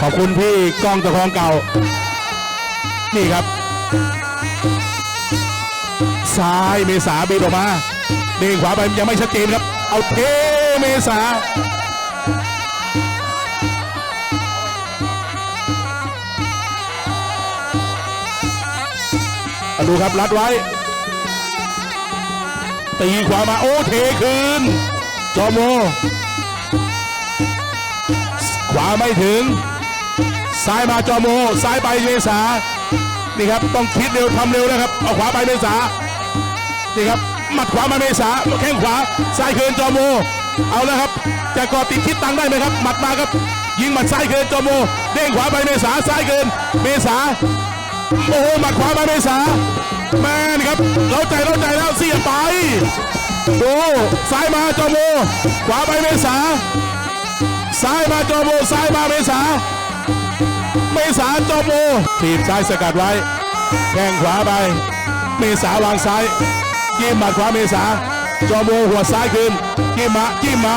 ขอบคุณพี่ก้องตะคองเก่า นี่ครับ ซ้ายเมษาบีออกมาเด้งขวาไปยังไม่ชัดเจนครับ เอาเทเมษาเอาดูครับรัดไว้ ตีขวามาโอ้เทคืน จอมโม ขวาไม่ถึง ซ้ายมาจอโมซ้ายไปเมษานี่ครับต้องคิดเร็วทำเร็วนะครับเอาขวาไปเมษานี่ครับหมัดขวามาเมษาแข้งขวาซ้ายเคืนจอโม เอาแล้วครับจะกอดติดคิดตังได้ไหมครับหมัดมาครับ ยิงหมัดซ้ายเคืนจอโม เด้งขวาไปเมษาซ้ายเคืนเมษาโอ้โหหมัดขวามาเมษาแม่นครับเราใจเราใจแล้วเสียไปดูซ้ายมาจอโม ขวาไปเมษาซ้ายมาจอโมซ้ายมาเมษา เมษาจอโมทีบซ้ายสกัดไว้แข้งขวาไป เมษาวางซ้ายจิ้มหมัดขวาเมษา จอโมหัวซ้ายคืนจิ้มมาจิ้มมา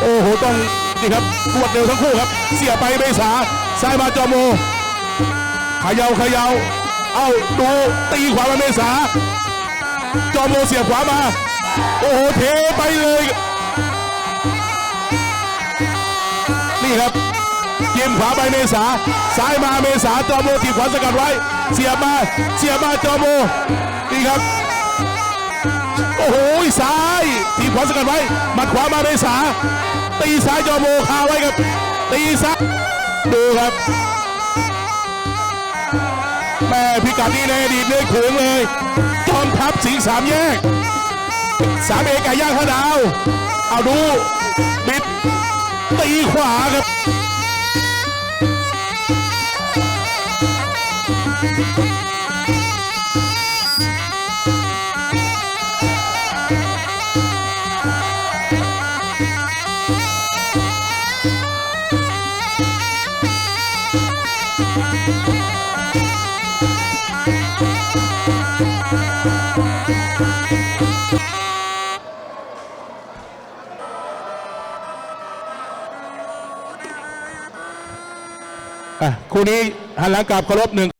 โอ้โหต้องนี่ครับรวดเร็วทั้งคู่ครับ เสียไปเมษาซ้ายมาจอโมเขย่าเขย่าเอาดูตีขวามาเมษา จอโมเสียขวามา โอ้โหเทไปเลย นี่ครับ จิ้มขวาไปเมษาซ้ายมาเมษาจอโมถีบขวาสกัดไว้ เสียบมาเสียบมาจอโมนี่ครับโอ้โหซ้ายถีบขวาสกัดไว้หมัดขวามาเมษา ตีซ้ายจอโมคาไว้ครับตีซ้ายดูครับแม่พิกัดนี้ในอดีตเลยขึงเลยจอมทัพสิงสามแยกสามเอกไก่ย่างข้าวดาว เอาดูบิดตีขวาครับ อะคู่นี้หันหลังกลับเคารพหนึ่ง